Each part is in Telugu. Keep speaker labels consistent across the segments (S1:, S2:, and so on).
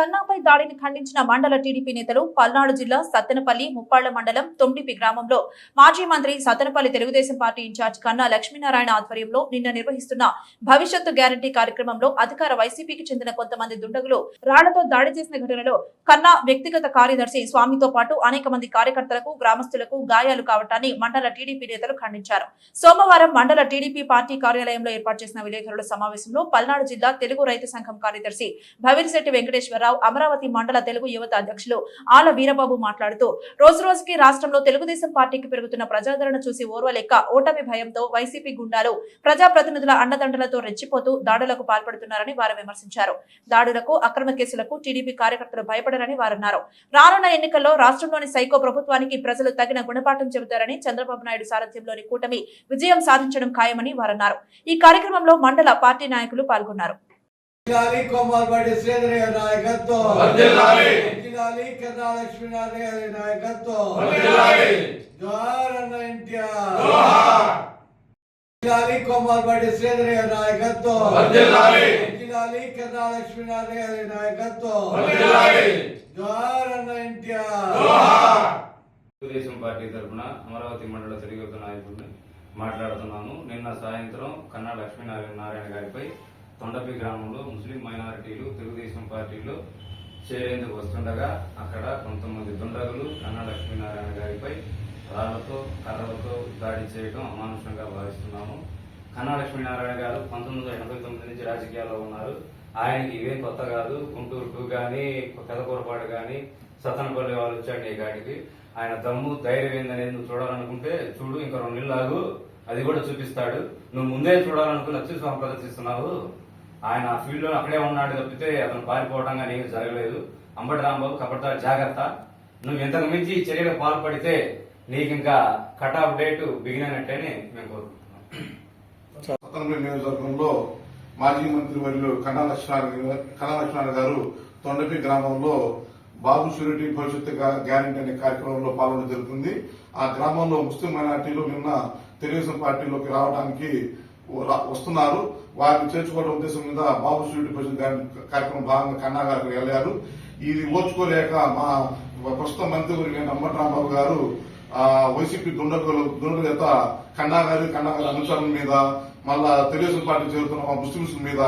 S1: కన్నాపై దాడిని ఖండించిన మండల టీడీపీ నేతలు పల్నాడు జిల్లా సత్తెనపల్లి ముప్పాళ్ళ మండలం తొండిపి గ్రామంలో మాజీ మంత్రి సత్తెనపల్లి తెలుగుదేశం పార్టీ ఇన్ఛార్జ్ కన్నా లక్ష్మీనారాయణ ఆధ్వర్యంలో నిన్న నిర్వహిస్తున్న భవిష్యత్తు గ్యారంటీ కార్యక్రమంలో అధికార వైసీపీకి చెందిన కొంతమంది దుండగులు రాళ్ళతో దాడి చేసిన ఘటనలో కన్నా వ్యక్తిగత కార్యదర్శి స్వామితో పాటు అనేక మంది కార్యకర్తలకు గ్రామస్తులకు గాయాలు కావటాన్ని మండల టీడీపీ నేతలు ఖండించారు. సోమవారం మండల టీడీపీ పార్టీ కార్యాలయంలో ఏర్పాటు చేసిన విలేకరుల సమావేశంలో పల్నాడు జిల్లా తెలుగు రైతు సంఘం కార్యదర్శి భవిరిశెట్టి వెంకటేశ్వరరావు అమరావతి మండల తెలుగు యువత అధ్యక్షులు ఆల వీరబాబు మాట్లాడుతూ రోజు రోజుకి రాష్ట్రంలో తెలుగుదేశం పార్టీకి పెరుగుతున్న ప్రజాదరణ చూసి ఓర్వలేక ఓటమి భయంతో వైసీపీ గుండాలు ప్రజాప్రతినిధుల అండదండలతో రెచ్చిపోతూ దాడులకు పాల్పడుతున్నారని వారు విమర్శించారు. దాడులకు అక్రమ కేసులకు టీడీపీ కార్యకర్తలు భయపడరని వారన్నారు. రానున్న ఎన్నికల్లో రాష్ట్రంలోని సైకో ప్రభుత్వానికి ప్రజలు తగిన గుణపాఠం చెబుతారని చంద్రబాబు నాయుడు సారథ్యంలోని కూటమి విజయం సాధించడం ఖాయమని వారన్నారు. ఈ కార్యక్రమంలో మండల పార్టీ నాయకులు పాల్గొన్నారు.
S2: జిల్లాలి కోమల్పాటి శ్రీధర్ గారి నాయకత్వం కన్నా లక్ష్మీనారాయణ గారి నాయకత్వం.
S3: వర్ధిల్లాలి.
S2: జోహార్ అన్న ఎన్టీఆర్.
S3: జోహార్.
S2: జిల్లాలి కోమల్పాటి శ్రీధర్ గారి నాయకత్వం కన్నా లక్ష్మీనారాయణ గారి నాయకత్వం.
S3: వర్ధిల్లాలి.
S2: జోహార్ అన్న ఎన్టీఆర్.
S3: జోహార్.
S4: తెలుగుదేశం పార్టీ తరఫున అమరావతి మండల యువత నాయకుడిని మాట్లాడుతున్నాను. నిన్న సాయంత్రం కన్నా లక్ష్మీనారాయణ నారాయణ గారిపై తొండపి గ్రామంలో ముస్లిం మైనారిటీలు తెలుగుదేశం పార్టీలో చేరేందుకు వస్తుండగా అక్కడ కొంతమంది దుండగులు కన్నా లక్ష్మీనారాయణ గారిపై రాళ్ళతో కర్రలతో దాడి చేయడం అమానుషంగా భావిస్తున్నాము. కన్నా లక్ష్మీనారాయణ గారు పంతొమ్మిది వందల ఎనభై తొమ్మిది నుంచి రాజకీయాల్లో ఉన్నారు. ఆయనకి ఇవేం కొత్త కాదు గుంటూరుకు కానీ పెదకూరపాడు కానీ సతనపల్లి వాళ్ళు వచ్చాడు ఈ గాడికి ఆయన దమ్ము ధైర్యం ఏందనేది నువ్వు చూడాలనుకుంటే చూడు ఇంకా రెండు నెలలు అది కూడా చూపిస్తాడు. నువ్వు ముందే చూడాలనుకుని వచ్చి సంప్రదిస్తున్నావు ఆయన ఫీల్డ్లో ఫీల్డ్లో అక్కడే ఉన్నాడు తప్పితే అతను పారిపోవడం కానీ ఏమీ జరగలేదు. అంబటి రాంబాబు కబడ్డా జాగ్రత్త. నువ్వు ఇంతకు మించి చర్యలకు పాల్పడితే నీకు ఇంకా కట్ ఆఫ్ డేట్ బిగినట్టని మేము కోరుకుంటున్నాం.
S5: నియోజకవర్గంలో మాజీ మంత్రి వర్యులు కన్నా లక్ష్మణ కన్నా లక్ష్మణ గారు తొండపి గ్రామంలో బాబు షూరిటీ భవిష్యత్తు గ్యారంటీ అనే కార్యక్రమంలో పాల్గొనడం జరుగుతుంది. ఆ గ్రామంలో ముస్లిం మైనార్టీలు నిన్న తెలుగుదేశం పార్టీలోకి రావడానికి వస్తున్నారు. వారిని చేర్చుకోవడం ఉద్దేశం మీద బాబు షూరిటీ భవిష్యత్తు కార్యక్రమం భాగంగా కన్నా గారు వెళ్ళారు. ఇది ఓర్చుకోలేక మా ప్రస్తుత మంత్రి వర్యులైన అంబటి రాంబాబు గారు ఆ వైసీపీ దుండగులు దుండగత కన్నా గారి కన్నా గారి అనుచరుల మీద మళ్ళా తెలుగుదేశం పార్టీ చేరుతున్న ముస్లింస్ మీద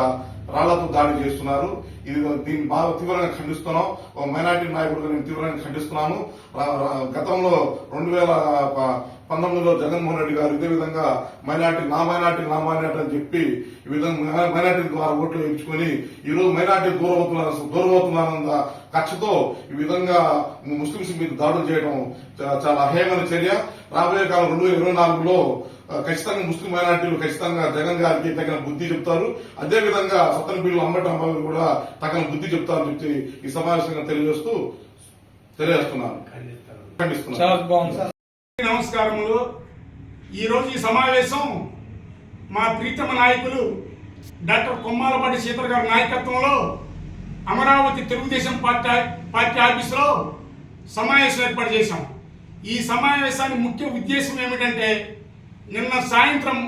S5: రాళ్ళతో దాడి చేస్తున్నారు. ఇది దీన్ని బాగా తీవ్రంగా ఖండిస్తున్నాం. ఒక మైనార్టీ నాయకుడిగా నేను తీవ్రంగా ఖండిస్తున్నాను. గతంలో రెండు వేల పంతొమ్మిదిలో జగన్మోహన్ రెడ్డి గారు ఇదే విధంగా మైనార్టీ నా మైనార్టీ నా మైనార్టీ అని చెప్పి ఈ విధంగా మైనార్టీ ద్వారా ఓట్లు వేయించుకొని ఈ రోజు మైనార్టీ దూరం అవుతున్నారు దూరం అవుతున్నారన్న కక్షతో ఈ విధంగా ముస్లింస్ మీద దాడులు చేయడం చాలా అహేమైన చర్య. రాబోయే కాలం రెండు వేల ఇరవై నాలుగులో ఖచ్చితంగా ముస్లిం మైనార్టీలు ఖచ్చితంగా జగన్ గారికి తగిన బుద్ధి చెప్తారు. అదేవిధంగా సత్తన బిల్లు అంబటి కూడా తగిన బుద్ధి చెప్తారని చెప్పి ఈ సమావేశంగా తెలియజేస్తూ తెలియజేస్తున్నాను.
S6: నమస్కారములు. ఈరోజు ఈ సమావేశం మా ప్రీతమ నాయకులు డాక్టర్ కొమ్మాలపాటి సీతర్ గారి నాయకత్వంలో అమరావతి తెలుగుదేశం పార్టీ పార్టీ ఆఫీసులో సమావేశం ఏర్పాటు చేశాం. ఈ సమావేశానికి ముఖ్య ఉద్దేశం ఏమిటంటే నిన్న సాయంత్రం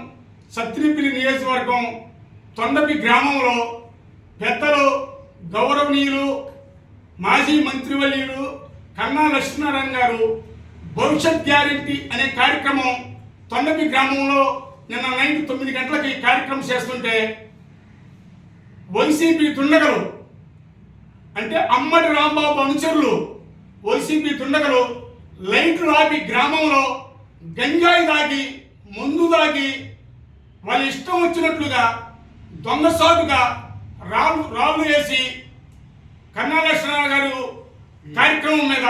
S6: సత్రిపిల్లి నియోజకవర్గం తొండపి గ్రామంలో పెద్దలు గౌరవనీయులు మాజీ మంత్రివర్యులు కన్నా లక్ష్మీనారాయణ గారు భవిష్యత్ గ్యారంటీ అనే కార్యక్రమం తొండపి గ్రామంలో నిన్న నైట్ తొమ్మిది గంటలకి ఈ కార్యక్రమం చేస్తుంటే వైసీపీ దుండగలు అంటే అమ్మడి రాంబాబు అనుచరులు వైసీపీ దుండగలు లైట్లు ఆపి గ్రామంలో గంజాయి దాగి మందు దాగి వాళ్ళ ఇష్టం వచ్చినట్లుగా దొంగసాటుగా రాళ్ళు రాళ్ళు వేసి కన్నాలక్ష్మణ గారు కార్యక్రమం మీద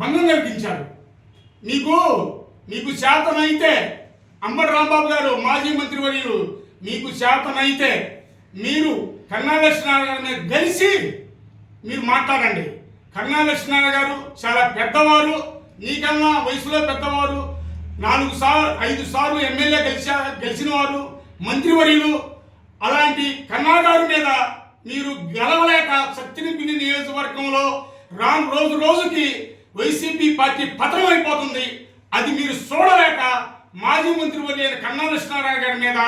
S6: భంగం కలిగించారు. మీకు మీకు శాతనైతే అంబటి రాంబాబు గారు మాజీ మంత్రి వర్యులు మీకు శాతనైతే మీరు కన్నాలక్ష్మణ గారి మీద కలిసి మీరు మాట్లాడండి. కరుణాలక్ష్మణ గారు చాలా పెద్దవారు నీకన్నా వయసులో పెద్దవారు నాలుగు సార్లు ఐదు సార్లు ఎమ్మెల్యే గెలిచా గెలిచిన వారు మంత్రివర్యులు అలాంటి కన్నా గారి మీద మీరు గెలవలేక సత్యనిపిని నియోజకవర్గంలో రాను రోజు రోజుకి వైసీపీ పార్టీ పతనం అయిపోతుంది. అది మీరు చూడలేక మాజీ మంత్రి అయిన కన్నా లక్ష్మీనారాయణ గారి మీద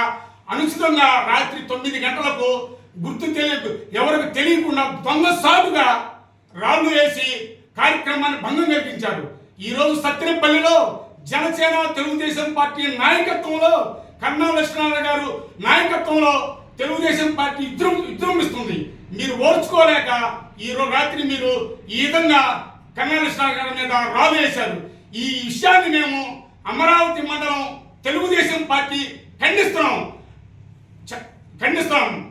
S6: అనుచితంగా రాత్రి తొమ్మిది గంటలకు గుర్తు తెలియ ఎవరికి తెలియకుండా దొంగ సాగుగా రాళ్ళు వేసి కార్యక్రమాన్ని భంగం కల్పించారు ఈ రోజు సత్యనపల్లిలో జనసేన తెలుగుదేశం పార్టీ నాయకత్వంలో కన్నా లక్ష్మణారాయణ గారు నాయకత్వంలో తెలుగుదేశం పార్టీ విజృం విజృంభిస్తుంది మీరు ఓర్చుకోలేక ఈ రోజు రాత్రి మీరు ఈ విధంగా కన్నా గారి మీద రావేశారు వేశారు. ఈ విషయాన్ని మేము అమరావతి మండలం తెలుగుదేశం పార్టీ ఖండిస్తున్నాం. చ- ఖండిస్తున్నాం.